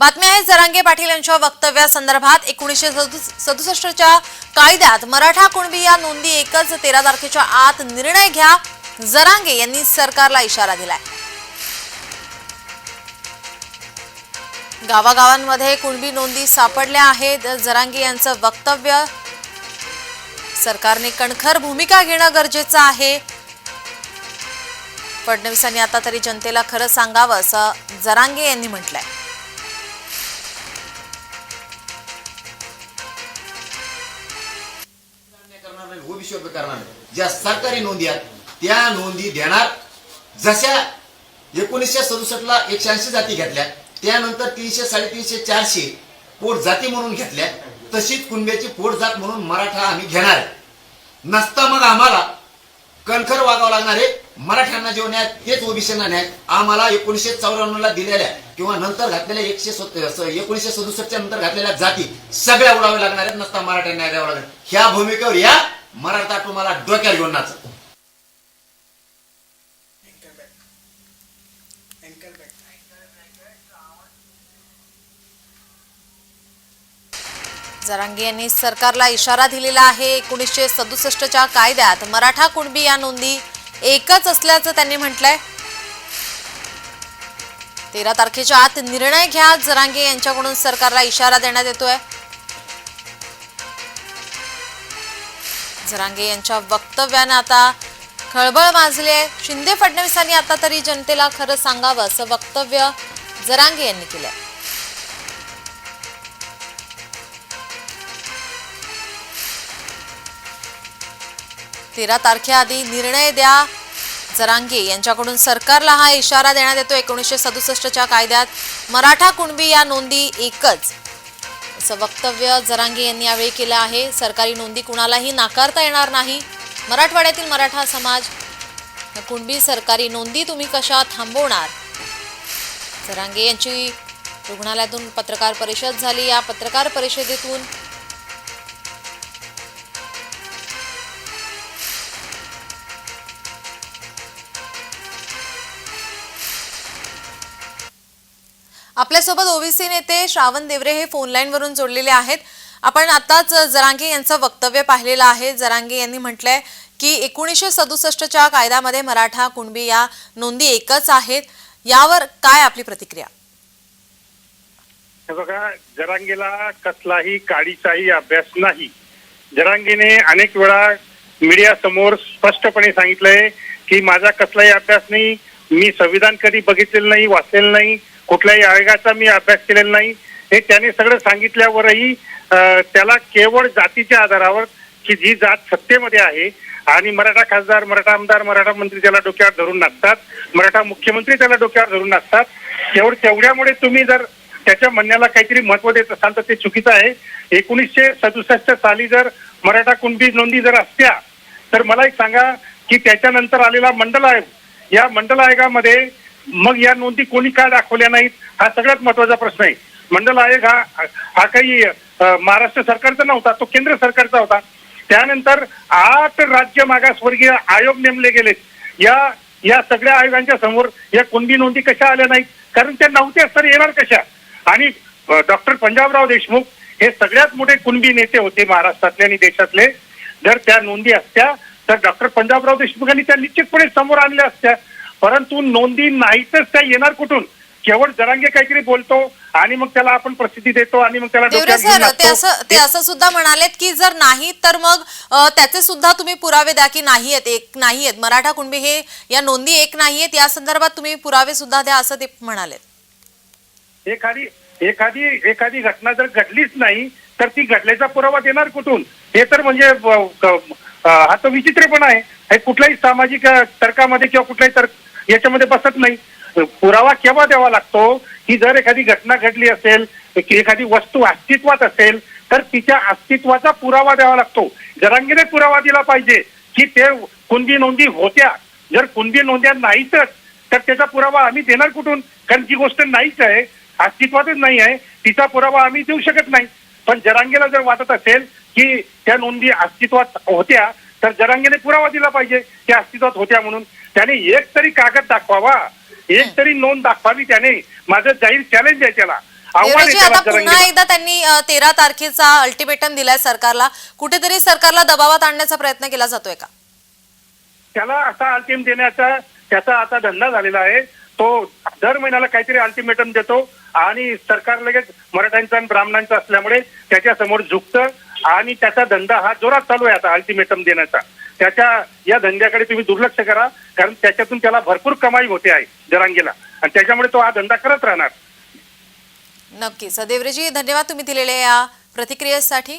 बातमी आहे जरांगे पाटील यांच्या वक्तव्यासंदर्भात एकोणीसशे सदुसष्टच्या कायद्यात मराठा कुणबी या नोंदी एकच तेरा तारखेच्या आत निर्णय घ्या जरांगे यांनी सरकारला इशारा दिलाय. गावागावांमध्ये कुणबी नोंदी सापडल्या आहेत जरांगे यांचं वक्तव्य सरकारने कणखर भूमिका घेणं गरजेचं आहे. फडणवीसांनी आता तरी जनतेला खरं सांगावं असं जरांगे यांनी म्हटलंय. करणार नाही करणार. ज्या सरकारी नोंदी आहेत त्या नोंदी देणार. जशा एकोणीसशे सदुसष्टला एकशे ऐंशी जाती घेतल्या त्यानंतर तीनशे साडेतीनशे चारशे पोट जाती म्हणून घेतल्या तशीच कुणब्याची पोट जात म्हणून मराठा आम्ही घेणार आहे. नसता मग आम्हाला कणखर वागावं लागणार आहे. मराठ्यांना जेव्हा न्याय तेच ओबीसीना न्याय आम्हाला एकोणीसशे चौऱ्याण्णवला दिलेल्या किंवा नंतर घातलेल्या एकशे एकोणीसशे सदुसष्टच्या नंतर घातलेल्या जाती सगळ्या उडाव्या लागणार आहेत. नसता मराठ्यांना न्याय द्यावा लागणार. ह्या भूमिकेवर या मराठा तुम्हाला डोक्यात घेऊन नाच जरांगे यांनी सरकारला इशारा दिलेला आहे. एकोणीसशे सदुसष्टच्या कायद्यात मराठा कुणबी या नोंदी एकच असल्याचं त्यांनी म्हटलंय. तेरा तारखेच्या आत निर्णय घ्या. जरांगे यांच्याकडून सरकारला इशारा देण्यात येतोय. जरांगे यांच्या वक्तव्यानं आता खळबळ माजली आहे शिंदे फडणवीसांनी आता तरी जनतेला खरं सांगावं असं वक्तव्य जरांगे यांनी केलं तेरा तारखेआधी निर्णय द्या. जरांगे यांच्याकडून सरकारला हा इशारा देण्यात येतो एकोणीसशे सदुसष्टच्या कायद्यात मराठा कुणबी या नोंदी एकच. असं वक्तव्य जरांगे यांनी यावेळी केलं आहे. सरकारी नोंदी कुणालाही नाकारता येणार नाही. मराठवाड्यातील मराठा समाज कुणबी सरकारी नोंदी तुम्ही कशा थांबवणार? जरांगे यांची रुग्णालयातून पत्रकार परिषद झाली. या पत्रकार परिषदेतून आपल्यासोबत ओबीसी नेते श्रावण देवरे हे फोनलाईन वरून जोडलेले आहेत. आपण आताच जरांगे यांचं वक्तव्य पाहिलेलं आहे. जरांगे यांनी म्हटलंय की एकोणीसशे सदुसष्टच्या कायद्यामध्ये मराठा कुणबी या नोंदी एकच आहेत. यावर काय आपली प्रतिक्रिया? बघा जरांगेला कसलाही काडीचाही अभ्यास नाही. जरांगेने अनेक वेळा मीडिया समोर स्पष्टपणे सांगितलंय की माझा कसलाही अभ्यास नाही मी संविधान कधी बघितलेलं नाही वाचलेलं नाही. कुठल्याही आयोगाचा मी अभ्यास केलेला नाही. हे त्याने सगळं सांगितल्यावरही त्याला केवळ जातीच्या आधारावर की जी जात सत्तेमध्ये आहे आणि मराठा खासदार मराठा आमदार मराठा मंत्री त्याला डोक्यावर धरून नाचतात मराठा मुख्यमंत्री त्याला डोक्यावर धरून नाचतात. केवळ तेवढ्यामुळे तुम्ही जर त्याच्या म्हणण्याला काहीतरी महत्त्व देत असाल तर ते चुकीचं आहे. एकोणीसशे सदुसष्ट साली जर मराठा कुणबी नोंदी जर असत्या तर मला एक सांगा की त्याच्यानंतर आलेला मंडल आयोग या मंडल आयोगामध्ये मग या नोंदी कोणी का दाखवल्या नाहीत? हा सगळ्यात महत्त्वाचा प्रश्न आहे. मंडल आयोग हा हा काही महाराष्ट्र सरकारचा नव्हता तो केंद्र सरकारचा होता. त्यानंतर आठ राज्य मागासवर्गीय आयोग नेमले गेलेत. या या सगळ्या आयोगांच्या समोर या कुणबी नोंदी कशा आल्या नाहीत? कारण त्या नव्हत्या तर येणार कशा? आणि डॉक्टर पंजाबराव देशमुख हे सगळ्यात मोठे कुणबी नेते होते महाराष्ट्रातले आणि देशातले. जर त्या नोंदी असत्या तर डॉक्टर पंजाबराव देशमुखांनी त्या निश्चितपणे समोर आणल्या असत्या. परंतु नोंदी नाहीतच त्या येणार कुठून? केवळ जरांगे काहीतरी बोलतो आणि मग त्याला आपण प्रसिद्धी देतो आणि मग त्याला ते. असं ते असं सुद्धा म्हणालेत की जर नाही तर मग त्याचे सुद्धा तुम्ही पुरावे द्या की नाही आहेत एक नाही आहेत मराठा कुणबी हे या नोंदी एक नाही आहेत या संदर्भात तुम्ही पुरावे सुद्धा द्या असं ते म्हणालेत. एखादी एखादी एखादी घटना जर घडलीच नाही तर ती घडल्याचा पुरावा देणार कुठून? हे तर म्हणजे हा तर विचित्रपणा आहे. हे कुठल्याही सामाजिक तर्कामध्ये किंवा कुठल्याही तर्क याच्यामध्ये बसत नाही. पुरावा केव्हा द्यावा लागतो? की जर एखादी घटना घडली असेल की एखादी वस्तू अस्तित्वात असेल तर तिच्या अस्तित्वाचा पुरावा द्यावा लागतो. जरांगीने पुरावा दिला पाहिजे की ते कुणबी नोंदी होत्या. जर कुणबी नोंद्या नाहीतच तर त्याचा पुरावा आम्ही देणार कुठून? कारण जी गोष्ट नाहीच आहे अस्तित्वातच नाही आहे तिचा पुरावा आम्ही देऊ शकत नाही. पण जरांगेला जर वाटत असेल की त्या नोंदी अस्तित्वात होत्या तर जरांगेने पुरावा दिला पाहिजे. त्या अस्तित्वात होत्या म्हणून. त्याने एक तरी कागद दाखवावा. एक तरी नोंद दाखवावी त्याने. माझं जाहीर चॅलेंज आहे त्याला. आता पुन्हा. एकदा त्यांनी तेरा तारखेचा अल्टिमेटम दिलाय सरकारला. कुठेतरी सरकारला दबावात आणण्याचा प्रयत्न केला जातोय का? त्याला असा अल्टिम देण्याचा त्याचा आता धंदा झालेला आहे. तो दर महिन्याला काहीतरी अल्टिमेटम देतो आणि सरकार लगेच मराठ्यांचा आणि ब्राह्मणांचा असल्यामुळे त्याच्यासमोर झुकतं आणि त्याचा धंदा हा जोरात चालू आहे आता अल्टिमेटम देण्याचा. त्याच्या या धंद्याकडे तुम्ही दुर्लक्ष करा कारण त्याच्यातून त्याला भरपूर कमाई होते आहे जरांगीला. आणि त्याच्यामुळे तो हा धंदा करत राहणार. नक्कीच. देवरेजी धन्यवाद तुम्ही दिलेल्या या प्रतिक्रियेसाठी.